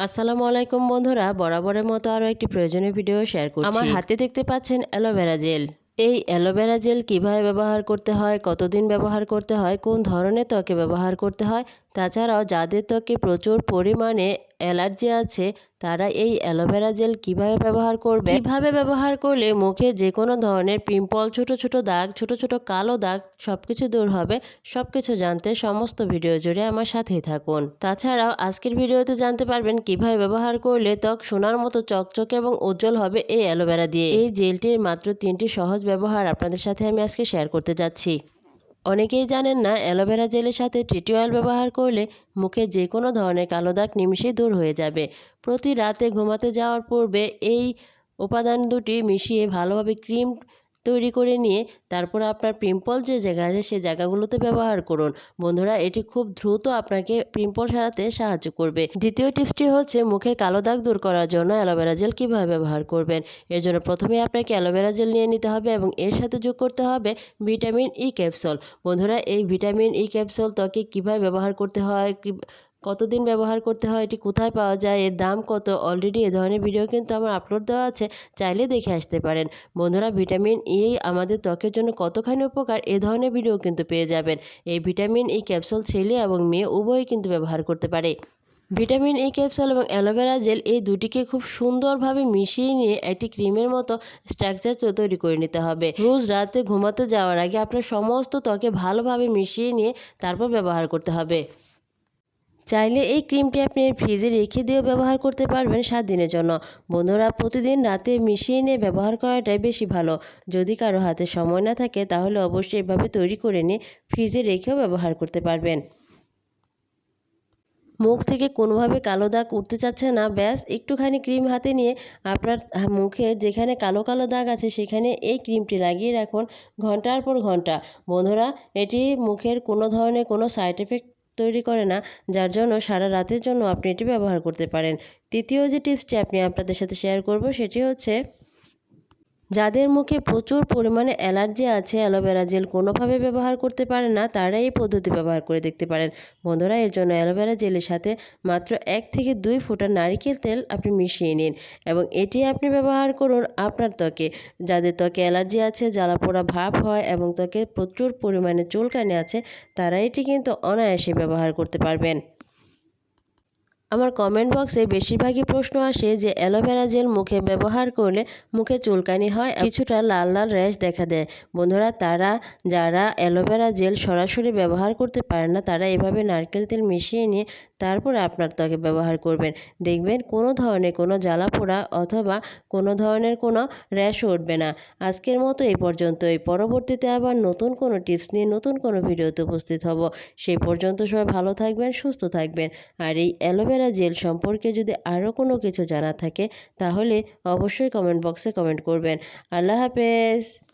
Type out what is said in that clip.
আসসালামু আলাইকুম বন্ধুরা বরাবরের মতো আরও একটি প্রয়োজনীয় ভিডিও শেয়ার করছি। আমার হাতে দেখতে পাচ্ছেন অ্যালোভেরা জেল এই অ্যালোভেরা জেল কীভাবে ব্যবহার করতে হয় কতদিন ব্যবহার করতে হয় কোন ধরনের ত্বকে ব্যবহার করতে হয় তাছাড়াও যাদের ত্বকে প্রচুর পরিমাণে অ্যালার্জি আছে, তারা এই অ্যালোভেরা জেল কীভাবে ব্যবহার করবে? কীভাবে ব্যবহার করলে মুখে যে কোনো ধরনের পিম্পল, ছোট ছোট দাগ, ছোট ছোট কালো দাগ সব কিছু দূর হবে সব কিছু জানতে সমস্ত ভিডিও জুড়ে আমার সাথেই থাকুন। তাছাড়াও আজকের ভিডিওতে জানতে পারবেন কীভাবে ব্যবহার করলে ত্বক সোনার মতো চকচকে এবং উজ্জ্বল হবে এই অ্যালোভেরা দিয়ে। এই জেলটির মাত্র তিনটি সহজ ব্যবহার আপনাদের সাথে আমি আজকে শেয়ার করতে যাচ্ছি। অনেকেই জানেন না, অ্যালোভেরা জেলের সাথে টিটি অয়েল ব্যবহার করলে মুখে যে কোনো ধরনের কালো দাগ নিমিশেই দূর হয়ে যাবে। প্রতি রাতে ঘুমাতে যাওয়ার পূর্বে এই উপাদান দুটি মিশিয়ে ভালোভাবে ক্রিম তৈরি করে নিয়ে তারপর আপনার পিম্পল যে জায়গা আছে সেই জায়গাগুলোতে ব্যবহার করুন। বন্ধুরা, এটি খুব দ্রুত আপনাকে পিম্পল সারাতে সাহায্য করবে। দ্বিতীয় টিপসটি হচ্ছে মুখের কালো দাগ দূর করার জন্য অ্যালোভেরা জেল কীভাবে ব্যবহার করবেন। এর জন্য প্রথমে আপনাকে অ্যালোভেরা জেল নিয়ে নিতে হবে এবং এর সাথে যোগ করতে হবে ভিটামিন ই ক্যাপসুল বন্ধুরা, এই ভিটামিন ই ক্যাপসুল ত্বকে কীভাবে ব্যবহার করতে হয় কতদিন ব্যবহার করতে হয়, এটি কোথায় পাওয়া যায়, এর দাম কত অলরেডি এ ধরনের ভিডিও কিন্তু আমার আপলোড দেওয়া আছে, চাইলে দেখে আসতে পারেন। বন্ধুরা ভিটামিন ই আমাদের ত্বকের জন্য কতখানি উপকার, এ ধরনের ভিডিও কিন্তু পেয়ে যাবেন। এই ভিটামিন ই ক্যাপসুল ছেলে এবং মেয়ে উভয়ই কিন্তু ব্যবহার করতে পারে। ভিটামিন এ ক্যাপসুল এবং অ্যালোভেরা জেল এই দুটিকে খুব সুন্দরভাবে মিশিয়ে নিয়ে একটি ক্রিমের মতো স্ট্রাকচার তৈরি করে নিতে হবে। রোজ রাতে ঘুমাতে যাওয়ার আগে আপনার সমস্ত ত্বকে ভালোভাবে মিশিয়ে নিয়ে তারপর ব্যবহার করতে হবে। চাইলে এই ক্রিমটি আপনি ফ্রিজে রেখে দিয়েও ব্যবহার করতে পারবেন সাত দিনের জন্য। বন্ধুরা, প্রতিদিন রাতে মিশিয়ে নিয়ে ব্যবহার করাটাই বেশি ভালো। যদি কারও হাতে সময় না থাকে, তাহলে অবশ্যই এভাবে তৈরি করে নিয়ে ফ্রিজে রেখেও ব্যবহার করতে পারবেন। মুখ থেকে কোনোভাবে কালো দাগ উঠতে চাচ্ছে না, ব্যাস, একটুখানি ক্রিম হাতে নিয়ে আপনার মুখে যেখানে কালো কালো দাগ আছে, সেখানে এই ক্রিমটি লাগিয়ে রাখুন ঘণ্টার পর ঘণ্টা। বন্ধুরা, এটি মুখের কোনো ধরনের কোনো সাইড এফেক্ট তৈরি করে না, যার জন্য সারা রাতের জন্য আপনি এটি ব্যবহার করতে পারেন। তৃতীয় যে টিপসটি আপনি আপনাদের সাথে শেয়ার করব, সেটি হচ্ছে যাদের মুখে প্রচুর পরিমাণে অ্যালার্জি আছে, অ্যালোভেরা জেল কোনোভাবে ব্যবহার করতে পারে না তারা এই পদ্ধতি ব্যবহার করে দেখতে পারেন। বন্ধুরা, এর জন্য অ্যালোভেরা জেলের সাথে মাত্র এক থেকে দুই ফোঁটা নারিকেল তেল আপনি মিশিয়ে নিন এবং এটি আপনি ব্যবহার করুন আপনার ত্বকে। যাদের ত্বকে অ্যালার্জি আছে জ্বালা পোড়া ভাব হয় এবং ত্বকে প্রচুর পরিমাণে চুলকানি আছে, তারা এটি কিন্তু অনায়াসে ব্যবহার করতে পারবেন। আমার কমেন্ট বক্সে বেশিরভাগই প্রশ্ন আসে যে অ্যালোভেরা জেল মুখে ব্যবহার করলে মুখে চুলকানি হয় কিছুটা লাল লাল র্যাশ দেখা দেয়। বন্ধুরা, তারা যারা অ্যালোভেরা জেল সরাসরি ব্যবহার করতে পারে না, তারা এভাবে নারকেল তেল মিশিয়ে নিয়ে তারপরে আপনার ত্বকে ব্যবহার করবেন। দেখবেন কোনো ধরনের কোনো জ্বালা পোড়া অথবা কোনো ধরনের কোনো র্যাশও উঠবে না। আজকের মতো এই পর্যন্তই। পরবর্তীতে আবার নতুন কোনো টিপস নিয়ে নতুন কোনো ভিডিওতে উপস্থিত হব। সেই পর্যন্ত সবাই ভালো থাকবেন, সুস্থ থাকবেন। আর এই অ্যালোভেরা জেল সম্পর্কে যদি আরও কোনো কিছু জানা থাকে, তাহলে অবশ্যই কমেন্ট বক্সে কমেন্ট করবেন। আল্লাহ হাফেজ।